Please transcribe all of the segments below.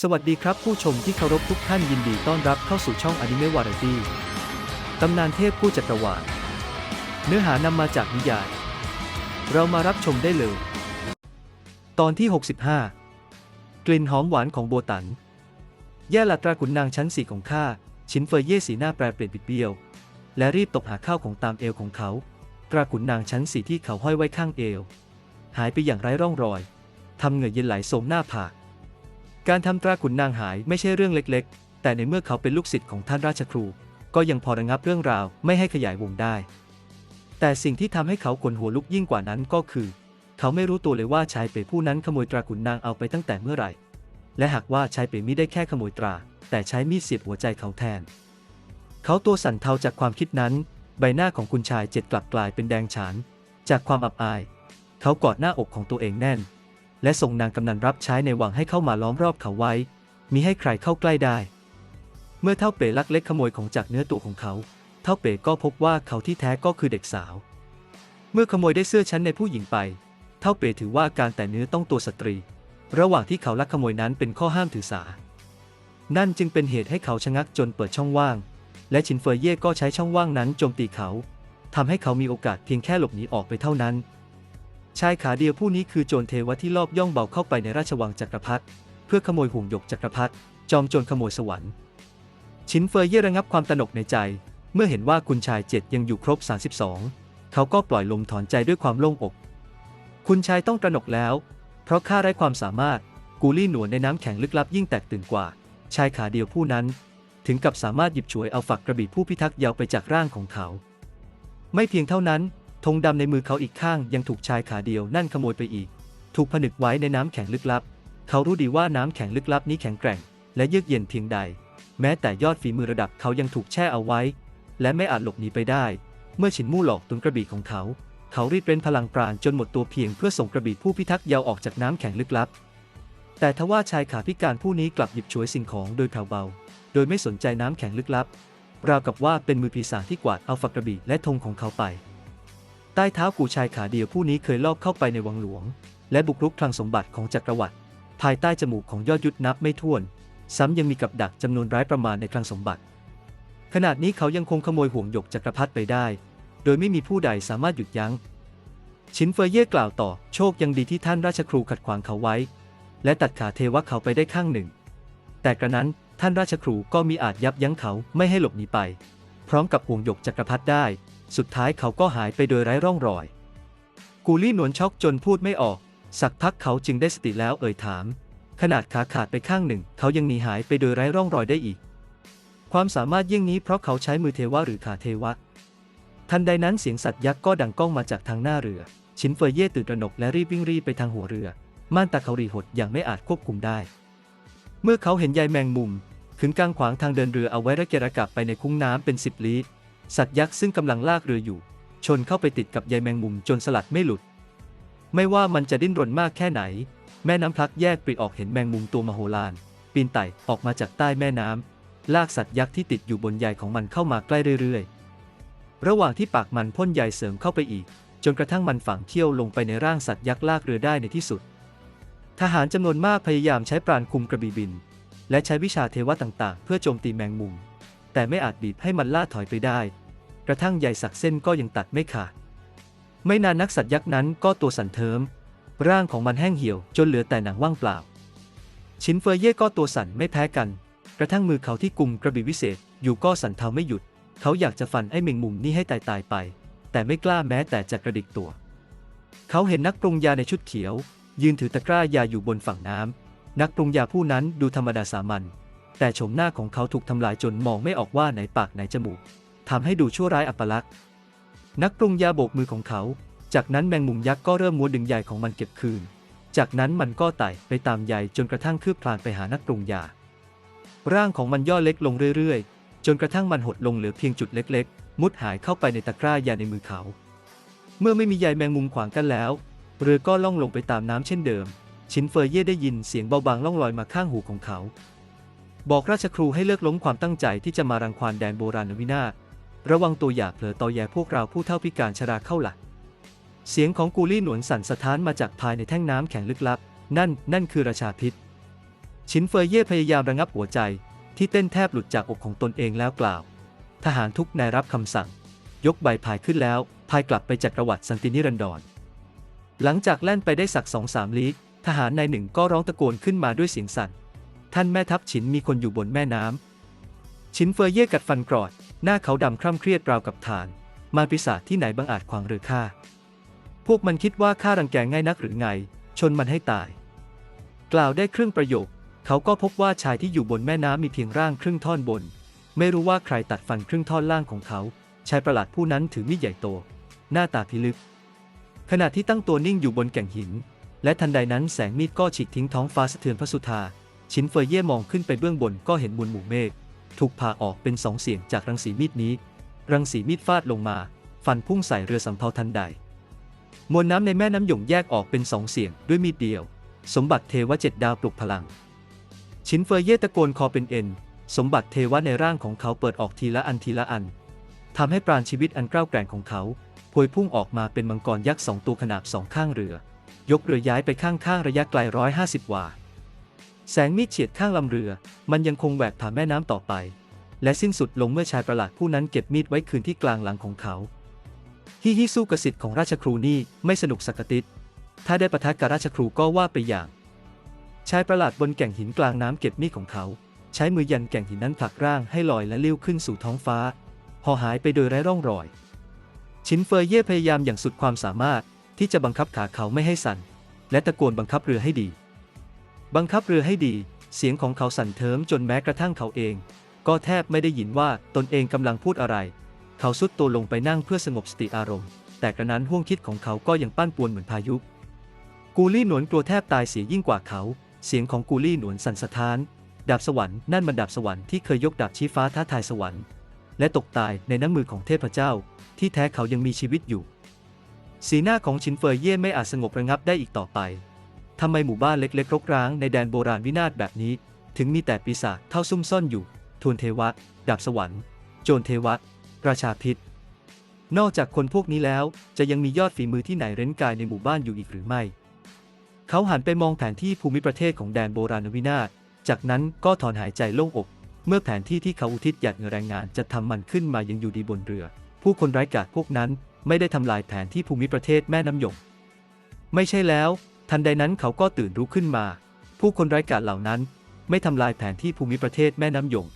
สวัสดีครับผู้ชมที่เคารพทุกท่านยินดีต้อนรับเข้าสู่ช่องอนิเมะวาไรตี้ตำนานเทพผู้จักรวาลเนื้อหานำมาจากนิยาย เรามารับชมได้เลย ตอนที่ 65 กลิ่นหอมหวานของโบตัน แย่ละตราขุนนางชั้นสี่ของข้าชินเฟยเย่สีหน้าแปรเปลี่ยนบิดเบี้ยว และรีบตบหาข้าวของตามเอวของเขา ตราขุนนางชั้นสี่ที่เขาห้อยไว้ข้างเอว หายไปอย่างไร้ร่องรอยทำเหงื่อเย็นไหลโสมหน้าผาก การทำตราขุนนางหายไม่ใช่เรื่องเล็กๆ แต่ในเมื่อเขาเป็นลูกศิษย์ของท่านราชครู ก็ยังพอระงับเรื่องราวไม่ให้ขยายวงได้ แต่สิ่งที่ทำให้เขาขนหัวลุกยิ่งกว่านั้นก็คือ เขาไม่รู้ตัวเลยว่าชายเป๋ผู้นั้นขโมยตราขุนนางเอาไปตั้งแต่เมื่อไหร่ และหากว่าชายเป๋ไม่ได้แค่ขโมยตรา แต่ใช้มีดเสียบหัวใจเขาแทน เขาตัวสั่นเทาจากความคิดนั้น ใบหน้าของคุณชายเจ็ดกลับกลายเป็นแดงฉาน จากความอับอาย เขากอดหน้าอกของตัวเองแน่น และส่งนางกำนันรับใช้ในวังให้เข้ามาล้อมรอบเขาไว้ มิให้ใครเข้าใกล้ได้ เมื่อเท่าเป๋ลักเล็กขโมยของจากเนื้อตัวของเขา เท่าเป๋ก็พบว่าเขาที่แท้ก็คือเด็กสาว เมื่อขโมยได้เสื้อชั้นในผู้หญิงไป เท่าเป๋ถือว่าการแต่เนื้อต้องตัวสตรี ระหว่างที่เขาลักขโมยนั้นเป็นข้อห้ามถือสา นั่นจึงเป็นเหตุให้เขาชะงักจนเปิดช่องว่าง และชินเฟยเย่ก็ใช้ช่องว่างนั้นโจมตีเขาทำให้เขามีโอกาสเพียงแค่หลบหนีออกไปเท่านั้น ชายขาเดียวผู้นี้คือโจรเทวะที่ลอบย่องเบาเข้าไปในราชวังจักรพรรดิเพื่อขโมยห่วงหยกจักรพรรดิจอมโจรขโมยสวรรค์ ชินเฟยเย่ระงับความตระหนกในใจ เมื่อเห็นว่าคุณชายเจ็ดยังอยู่ครบ 32 เขาก็ปล่อยลมถอนใจด้วยความโล่งอก คุณชายต้องตระหนกแล้ว เพราะข้าไร้ความสามารถกูลี่หนวนในน้ำแข็งลึกลับยิ่งแตกตื่นกว่า ชายขาเดียวผู้นั้น ถึงกับสามารถหยิบฉวยเอาฝักกระบี่ผู้พิทักษ์ยาวไปจากร่างของเขา ไม่เพียงเท่านั้น ธงดำในมือเขาอีกข้างยังถูกชายขาเดียวนั่นขโมยไปอีก ถูกผนึกไว้ในน้ำแข็งลึกลับ เขารู้ดีว่าน้ำแข็งลึกลับนี้แข็งแกร่ง และเยือกเย็นเพียงใด แม้แต่ยอดฝีมือระดับเขายังถูกแช่เอาไว้ และไม่อาจหลบหนีไปได้ เมื่อฉินมู่หลอกตุนกระบี่ของเขา เขารีบเร้นพลังปราณจนหมดตัวเพียงเพื่อส่งกระบี่ผู้พิทักษ์ยาวออกจากน้ำแข็งลึกลับ แต่ทว่าชายขาพิการผู้นี้กลับหยิบฉวยสิ่งของโดยแผ่วเบา โดยไม่สนใจน้ำแข็งลึกลับ ราวกับว่าเป็นมือปีศาจที่กวาดเอาฝักกระบี่และธงของเขาไป ใต้เท้ากูชายขาเดียวผู้นี้เคยลอบเข้าไปในวังหลวง และบุกรุกคลังสมบัติของจักรวรรดิภายใต้จมูกของยอดยุทธนับไม่ถ้วน ซ้ำยังมีกับดักจำนวนร้ายประมาณในคลังสมบัติขณะนี้เขายังคงขโมยห่วงหยกจักรพรรดิไปได้ โดยไม่มีผู้ใดสามารถหยุดยัง้ง ชินเฟยเย่กล่าวต่อ โชคยังดีที่ท่านราชครูขัดขวางเขาไว้ และตัดขาเทวะเขาไปได้ข้างหนึ่ง แต่กระนั้นท่านราชครูก็มีอาจยับยั้งเขาไม่ให้หลบหนีไป พร้อมกับห่วงหยกจักรพรรดิได้ สุดท้ายเขาก็หายไปโดยไร้ร่องรอย กูลี่หนวนช็อกจนพูดไม่ออก สักพักเขาจึงได้สติแล้วเอ่ยถาม ขนาดขาขาดไปข้างหนึ่ง เขายังหนีหายไปโดยไร้ร่องรอยได้อีก ความสามารถยิ่งนี้เพราะเขาใช้มือเทวะหรือขาเทวะ ทันใดนั้นเสียงสัตว์ยักษ์ก็ดังก้องมาจากทางหน้าเรือ ชินเฟยเย่ตื่นตระหนกและรีบวิ่งรีบไปทางหัวเรือ ม่านตาเขารีหดอย่างไม่อาจควบคุมได้ เมื่อเขาเห็นใยแมงมุมขึงกลางขวางทางเดินเรือเอาไว้ระเกะระกับไปในคุ้งน้ำเป็นสิบลี้ สัตว์ยักษ์ซึ่งกำลังลากเรืออยู่ ชนเข้าไปติดกับใยแมงมุมจนสลัดไม่หลุด ไม่ว่ามันจะดิ้นรนมากแค่ไหน แม่น้ำพลักแยกปลีออกเห็นแมงมุมตัวมโหฬารปีนไต่ออกมาจากใต้แม่น้ำลากสัตว์ยักษ์ที่ติดอยู่บนใยของมันเข้ามาใกล้เรื่อยๆ ระหว่างที่ปากมันพ่นใยเสริมเข้าไปอีก จนกระทั่งมันฝังเขี้ยวลงไปในร่างสัตว์ยักษ์ลากเรือได้ในที่สุด ทหารจำนวนมากพยายามใช้ปราณคุมกระบี่บิน และใช้วิชาเทวะต่างๆ เพื่อโจมตีแมงมุม แต่ไม่อาจบีบให้มันล่าถอยไปได้ กระทั่งใยสักเส้นก็ยังตัดไม่ขาด ไม่นานนักสัตว์ยักษ์นั้นก็ตัวสั่นเทิม ร่างของมันแห้งเหี่ยวจนเหลือแต่หนังว่างเปล่า ชินเฟยเย่ก็ตัวสั่นไม่แพ้กัน กระทั่งมือเขาที่กุมกระบี่วิเศษอยู่ก็สั่นเทาไม่หยุด เขาอยากจะฟันไอ้แมงมุมนี่ให้ตายตายไป แต่ไม่กล้าแม้แต่จะกระดิกตัว เขาเห็นนักปรุงยาในชุดเขียว ยืนถือตะกร้ายาอยู่บนฝั่งน้ำนักปรุงยาผู้นั้นดูธรรมดาสามัญแต่โฉมหน้าของเขาถูกทำลายจนมองไม่ออกว่าไหนปากไหนจมูก ทำให้ดูชั่วร้ายอัปลักษณ์ นักปรุงยาโบกมือของเขา จากนั้นแมงมุมยักษ์ก็เริ่มม้วนดึงใยของมันเก็บคืน จากนั้นมันก็ไต่ไปตามใยจนกระทั่งคืบคลานไปหานักปรุงยา ร่างของมันย่อเล็กลงเรื่อยๆ จนกระทั่งมันหดลงเหลือเพียงจุดเล็ก ๆ มุดหายเข้าไปในตะกร้ายาในมือเขา เมื่อไม่มีใยแมงมุมขวางกันแล้ว เรือก็ล่องลงไปตามน้ำเช่นเดิม ชินเฟยเย่ได้ยินเสียงเบาบางล่องลอยมาข้างหูของเขา บอกราชครูให้เลิกล้มความตั้งใจที่จะมารังควานแดนโบราณวินาศ ระวังตัวอย่าเผลอตอแยพวกเราผู้เท่าพิการชราเข้าหลัก เสียงของกูลี่หนวนสั่นสะท้านมาจากภายในแท่งน้ำแข็งลึกลับ นั่น นั่นคือราชาพิษชชินเฟยเย่พยายามระงับหัวใจ ที่เต้นแทบหลุดจากอกของตนเองแล้วกล่าว ทหารทุกนายรับคำสั่ง ยกใบพายขึ้นแล้ว พายกลับไปจักรวรรดิสันตินิรันดร หลังจากแล่นไปได้สักสองสามลี้ทหารนายหนึ่งก็ร้องตะโกนขึ้นมาด้วยเสียงสั่น ท่านแม่ทัพฉินมีคนอยู่บนแม่น้ำชินเฟยเย่กัดฟันกรอด หน้าเขาดำคร่ำเครียดราวกับฐาน มารปีศาจที่ไหนบังอาจขวางเรือข้าพวกมันคิดว่าข้ารังแกง่ายนักหรือไง ชนมันให้ตาย กล่าวได้ครึ่งประโยค เขาก็พบว่าชายที่อยู่บนแม่น้ำมีเพียงร่างครึ่งท่อนบน ไม่รู้ว่าใครตัดฟันครึ่งท่อนล่างของเขา ชายประหลาดผู้นั้นถือมีดใหญ่โต หน้าตาพิลึก ขณะที่ตั้งตัวนิ่งอยู่บนแก่งหิน และทันใดนั้นแสงมีดก็ฉีกทิ้งท้องฟ้าสะเทือนพระสุธา ชินเฟยเย่มองขึ้นไปเบื้องบนก็เห็นมวลหมู่เมฆ ถูกผ่าออกเป็นสองเสียงจากรังสีมีดนี้ รังสีมีดฟาดลงมา ฟันพุ่งใส่เรือสำเภาทันใด มวลน้ำในแม่น้ำหยงแยกออกเป็นสองเสียงด้วยมีดเดียว สมบัติเทวะเจ็ดดาวปลุกพลัง ชินเฟยเยตะโกนคอเป็นเอ็น สมบัติเทวะในร่างของเขาเปิดออกทีละอันทีละอันทำให้ปราณชีวิตอันกล้าวแกร่งของเขาพวยพุ่งออกมาเป็นมังกรยักษ์สองตัวขนาบสองข้างเรือ ยกเรือย้ายไปข้างๆระยะไกลร้อยห้าสิบวา แสงมีดเฉียดข้างลำเรือ มันยังคงแหวกผ่านแม่น้ำต่อไป และสิ้นสุดลงเมื่อชายประหลาดผู้นั้นเก็บมีดไว้คืนที่กลางหลังของเขาฮิฮิสู้กสิทธิ์ของราชครูนี่ไม่สนุกสักติดถ้าได้ประทะกับราชครูก็ว่าไปอย่าง ชายประหลาดบนแก่งหินกลางน้ำเก็บมีดของเขา ใช้มือยันแก่งหินนั้นผลักร่างให้ลอยและเลี้ยวขึ้นสู่ท้องฟ้า พอหายไปโดยไร้ร่องรอย ชินเฟยเย่พยายามอย่างสุดความสามารถที่จะบังคับขาเขาไม่ให้สั่นและตะโกนบังคับเรือให้ดี บังคับเรือให้ดี เสียงของเขาสั่นเทิมจนแม้กระทั่งเขาเอง ก็แทบไม่ได้ยินว่าตนเองกำลังพูดอะไร เขาสุดตัวลงไปนั่งเพื่อสงบสติอารมณ์ แต่กระนั้นห่วงคิดของเขาก็ยังปั้นป่วนเหมือนพายุ กูลี่หนวนกลัวแทบตายเสียยิ่งกว่าเขา เสียงของกูลี่หนวนสั่นสะท้าน ดาบสวรรค์นั่นมันดาบสวรรค์ที่เคยยกดาบชี้ฟ้าท้าทายสวรรค์ และตกตายในน้ำมือของเทพเจ้า ที่แท้เขายังมีชีวิตอยู่ สีหน้าของชินเฟยเย่ไม่อาจสงบระงับได้อีกต่อไป ทำไมหมู่บ้านเล็กๆรกร้างในแดนโบราณวินาศแบบนี้ ถึงมีแต่ปีศาจเท่าซุ่มซ่อนอยู่ทูลเทวะ ดาบสวรรค์ โจรเทวะ ราชาพิษ นอกจากคนพวกนี้แล้ว จะยังมียอดฝีมือที่ไหนเร้นกายในหมู่บ้านอยู่อีกหรือไม่ เขาหันไปมองแผนที่ภูมิประเทศของแดนโบราณวินาศ จากนั้นก็ถอนหายใจโล่งอก เมื่อแผนที่ที่เขาอุทิศหยัดเงินแรงงานจะทำมันขึ้นมายังอยู่ดีบนเรือ ผู้คนไร้กาจพวกนั้นไม่ได้ทำลายแผนที่ภูมิประเทศแม่น้ำหยงไม่ใช่แล้ว ทันใดนั้นเขาก็ตื่นรู้ขึ้นมา ผู้คนไร้กาจเหล่านั้น ไม่ทำลายแผนที่ภูมิประเทศแม่น้ำยง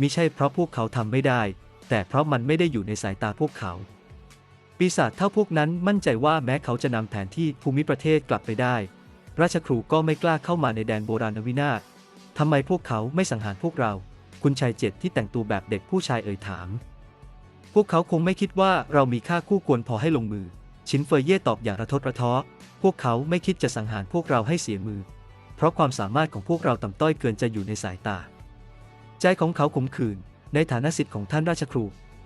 มิใช่เพราะพวกเขาทำไม่ได้ แต่เพราะมันไม่ได้อยู่ในสายตาพวกเขา ปีศาจเท่าพวกนั้นมั่นใจว่าแม้เขาจะนำแผนที่ภูมิประเทศกลับไปได้ ราชครูก็ไม่กล้าเข้ามาในแดนโบราณวินาศทำไมพวกเขาไม่สังหารพวกเรา คุณชายเจ็ดที่แต่งตัวแบบเด็กผู้ชายเอ่ยถาม พวกเขาคงไม่คิดว่าเรามีค่าคู่ควรพอให้ลงมือ ชินเฟยเย่ตอบอย่างระทดระท้อ พวกเขาไม่คิดจะสังหารพวกเราให้เสียมือ เพราะความสามารถของพวกเราต่ำต้อยเกินจะอยู่ในสายตา ใจของเขาขมขื่น ในฐานะสิทธิ์ของท่านราชครู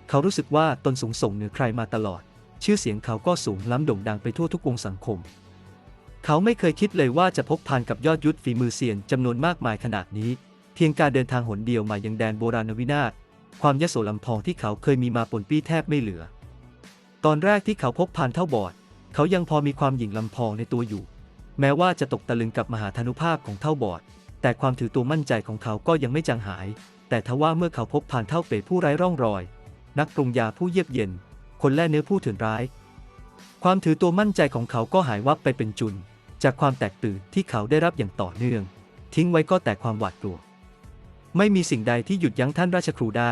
เขารู้สึกว่าตนสูงส่งเหนือใครมาตลอด ชื่อเสียงเขาก็สูงล้ำโด่งดังไปทั่วทุกวงสังคม เขาไม่เคยคิดเลยว่าจะพบพานกับยอดยุทธฝีมือเซียนจำนวนมากมายขนาดนี้ เพียงการเดินทางหนเดียวมายังแดนโบราณวินาศความยโสลำพองที่เขาเคยมีมาปนปี้แทบไม่เหลือ ตอนแรกที่เขาพบพานเท่าบอด เขายังพอมีความหยิ่งลำพองในตัวอยู่ แม้ว่าจะตกตะลึงกับมหาธนุภาพของเท่าบอด แต่ความถือตัวมั่นใจของเขาก็ยังไม่จางหาย แต่ทว่าเมื่อเขาพบพานเท่าเป๋ผู้ไร้ร่องรอย นักปรุงยาผู้เยียบเย็น คนแล่เนื้อผู้เถื่อนร้าย ความถือตัวมั่นใจของเขาก็หายวับไปเป็นจุน จากความแตกตื่นที่เขาได้รับอย่างต่อเนื่อง ทิ้งไว้ก็แต่ความหวาดกลัว ไม่มีสิ่งใดที่หยุดยั้งท่านราชครูได้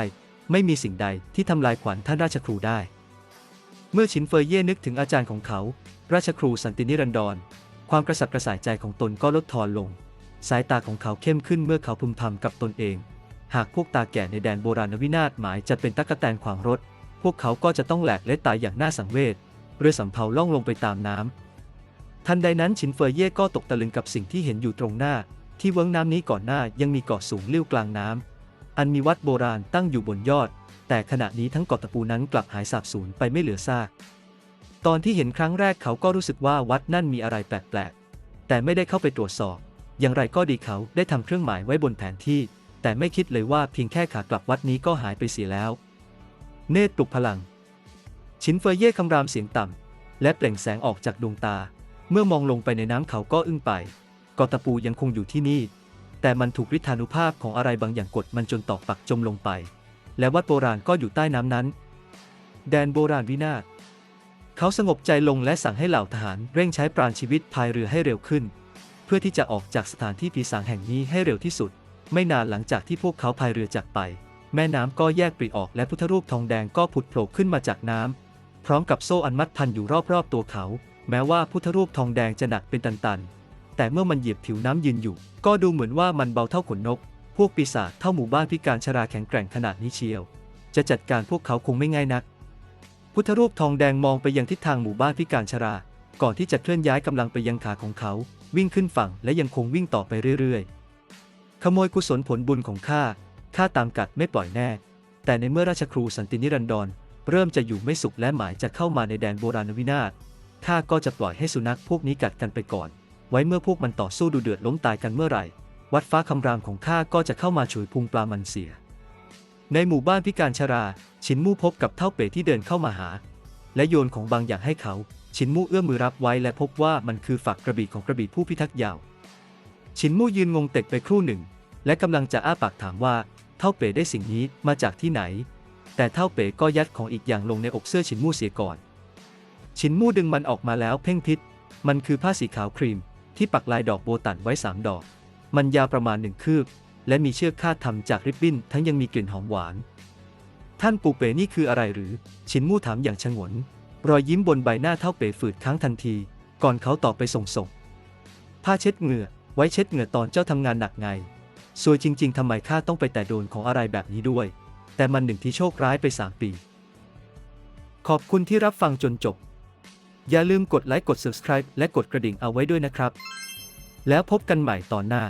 ไม่มีสิ่งใดที่ทำลายขวัญท่านราชครูได้ เมื่อชินเฟยเย่นึกถึงอาจารย์ของเขา ราชครูสันตินิรันดร ความกระสับกระส่ายใจของตนก็ลดทอนลง สายตาของเขาเข้มขึ้นเมื่อเขาพึมพำกับตนเอง หากพวกตาแก่ในแดนโบราณวินาศหมายจะเป็นตั๊กแตนขวางรถ พวกเขาก็จะต้องแหลกและตายอย่างน่าสังเวชเรือสำเภาล่องลงไปตามน้ำทันใดนั้นฉินเฟยเย่ก็ตกตะลึงกับสิ่งที่เห็นอยู่ตรงหน้า ที่เวิ้งน้ำนี้ก่อนหน้ายังมีเกาะสูงเลิ้ยวกลางน้ำ อันมีวัดโบราณตั้งอยู่บนยอด แต่ขณะนี้ทั้งเกาะตะปูนั้นกลับหายสาบสูญไปไม่เหลือซาก ตอนที่เห็นครั้งแรกเขาก็รู้สึกว่าวัดนั่นมีอะไรแปลกๆ แต่ไม่ได้เข้าไปตรวจสอบ อย่างไรก็ดีเขาได้ทำเครื่องหมายไว้บนแผนที่ แต่ไม่คิดเลยว่าเพียงแค่ขากลับวัดนี้ก็หายไปเสียแล้ว เนตรปลุกพลัง ชินเฟยเย่คำรามเสียงต่ำและเปล่งแสงออกจากดวงตา เมื่อมองลงไปในน้ำเขาก็อึ้งไปเกาะตะปูยังคงอยู่ที่นี่ แต่มันถูกฤทธานุภาพของอะไรบางอย่างกดมันจนตอกปักจมลงไป และวัดโบราณก็อยู่ใต้น้ำนั้น แดนโบราณวินาศเขาสงบใจลงและสั่งให้เหล่าทหารเร่งใช้ปราณชีวิตพายเรือให้เร็วขึ้น เพื่อที่จะออกจากสถานที่ปีศาจแห่งนี้ให้เร็วที่สุด ไม่นานหลังจากที่พวกเขาพายเรือจากไป แม่น้ำก็แยกปริออกและพุทธรูปทองแดงก็ผุดโผล่ขึ้นมาจากน้ำพร้อมกับโซ่อันมัดพันอยู่รอบๆตัวเขา แม้ว่าพุทธรูปทองแดงจะหนักเป็นตันๆ แต่เมื่อมันเหยียบผิวน้ำยืนอยู่ ก็ดูเหมือนว่ามันเบาเท่าขนนก พวกปีศาจเท่าหมู่บ้านพิการชราแข็งแกร่งขนาดนี้เชียว จะจัดการพวกเขาคงไม่ง่ายนัก พุทธรูปทองแดงมองไปยังทิศทางหมู่บ้านพิการชรา ก่อนที่จะเคลื่อนย้ายกำลังไปยังขาของเขา วิ่งขึ้นฝั่งและยังคงวิ่งต่อไปเรื่อยๆ ขโมยกุศลผลบุญของข้า ข้าตามกัดไม่ปล่อยแน่ แต่ในเมื่อราชครูสันตินิรันดรเริ่มจะอยู่ไม่สุขและหมายจะเข้ามาในแดนโบราณวินาศข้าก็จะปล่อยให้สุนัขพวกนี้กัดกันไปก่อน ไว้เมื่อพวกมันต่อสู้ดูเดือดล้มตายกันเมื่อไหร่ วัดฟ้าคำรามของข้าก็จะเข้ามาฉวยพุงปลามันเสีย ในหมู่บ้านพิการชรา ชินมู่พบกับเท่าเป๋ที่เดินเข้ามาหา และโยนของบางอย่างให้เขา ชินมู่เอื้อมมือรับไว้และพบว่ามันคือฝักกระบี่ของกระบี่ผู้พิทักษ์ยาว ชินมู่ยืนงงเต็กไปครู่หนึ่ง และกำลังจะอ้าปากถามว่าเท่าเป๋ได้สิ่งนี้มาจากที่ไหน แต่เท่าเป๋ก็ยัดของอีกอย่างลงในอกเสื้อชินมู่เสียก่อน ชินมู่ดึงมันออกมาแล้วเพ่งพิษ มันคือผ้าสีขาวครีม ที่ปักลายดอกโบตันไว้สามดอก มันยาวประมาณหนึ่งคืบ และมีเชือกคาดทำจากริบบิ้น ทั้งยังมีกลิ่นหอมหวาน ท่านปูเป๋นี่คืออะไรหรือ ชินมู่ถามอย่างฉงน รอยยิ้มบนใบหน้าเท่าเป๋ฝืดค้างทันที ก่อนเขาตอบไปส่งส่งผ้าเช็ดเหงื่อ ไว้เช็ดเหงื่อตอนเจ้าทำงานหนักไงสวยจริง ๆทำไมข้าต้องไปแต่โดนของอะไรแบบนี้ด้วย แต่มันหนึ่งที่โชคร้ายไปสามปี ขอบคุณที่รับฟังจนจบ อย่าลืมกดไลค์กด subscribe และกดกระดิ่งเอาไว้ด้วยนะครับ แล้วพบกันใหม่ตอนหน้า